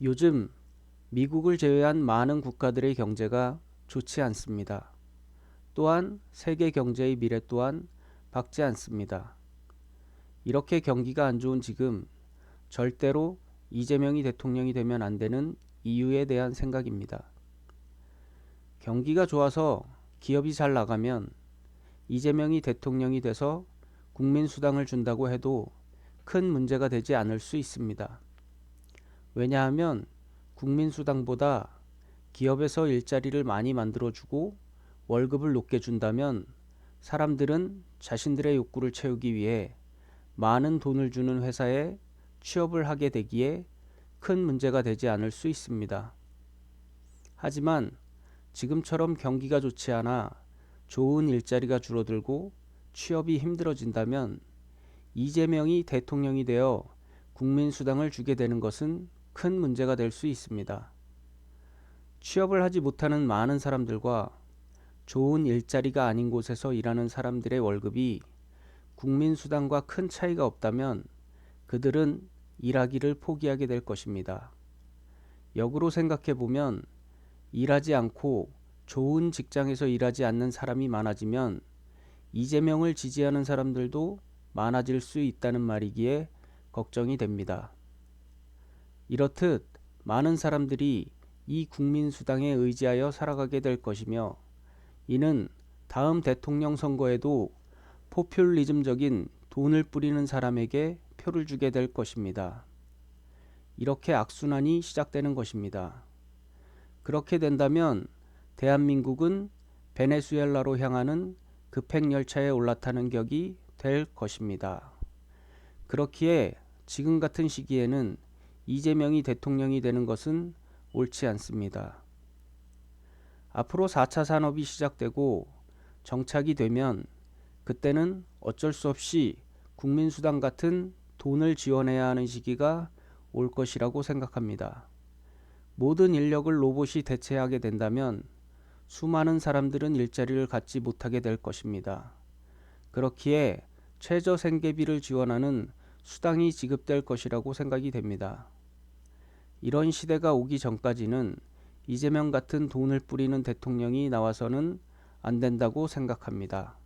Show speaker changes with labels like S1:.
S1: 요즘 미국을 제외한 많은 국가들의 경제가 좋지 않습니다. 또한 세계 경제의 미래 또한 밝지 않습니다. 이렇게 경기가 안 좋은 지금 절대로 이재명이 대통령이 되면 안 되는 이유에 대한 생각입니다. 경기가 좋아서 기업이 잘 나가면 이재명이 대통령이 돼서 국민수당을 준다고 해도 큰 문제가 되지 않을 수 있습니다. 왜냐하면 국민수당보다 기업에서 일자리를 많이 만들어주고 월급을 높게 준다면 사람들은 자신들의 욕구를 채우기 위해 많은 돈을 주는 회사에 취업을 하게 되기에 큰 문제가 되지 않을 수 있습니다. 하지만 지금처럼 경기가 좋지 않아 좋은 일자리가 줄어들고 취업이 힘들어진다면 이재명이 대통령이 되어 국민수당을 주게 되는 것은 큰 문제가 될 수 있습니다. 취업을 하지 못하는 많은 사람들과 좋은 일자리가 아닌 곳에서 일하는 사람들의 월급이 국민수당과 큰 차이가 없다면 그들은 일하기를 포기하게 될 것입니다. 역으로 생각해 보면 일하지 않고 좋은 직장에서 일하지 않는 사람이 많아지면 이재명을 지지하는 사람들도 많아질 수 있다는 말이기에 걱정이 됩니다. 이렇듯 많은 사람들이 이 국민수당에 의지하여 살아가게 될 것이며 이는 다음 대통령 선거에도 포퓰리즘적인 돈을 뿌리는 사람에게 표를 주게 될 것입니다. 이렇게 악순환이 시작되는 것입니다. 그렇게 된다면 대한민국은 베네수엘라로 향하는 급행 열차에 올라타는 격이 될 것입니다. 그렇기에 지금 같은 시기에는 이재명이 대통령이 되는 것은 옳지 않습니다. 앞으로 4차 산업이 시작되고 정착이 되면 그때는 어쩔 수 없이 국민수당 같은 돈을 지원해야 하는 시기가 올 것이라고 생각합니다. 모든 인력을 로봇이 대체하게 된다면 수많은 사람들은 일자리를 갖지 못하게 될 것입니다. 그렇기에 최저 생계비를 지원하는 수당이 지급될 것이라고 생각이 됩니다. 이런 시대가 오기 전까지는 이재명 같은 돈을 뿌리는 대통령이 나와서는 안 된다고 생각합니다.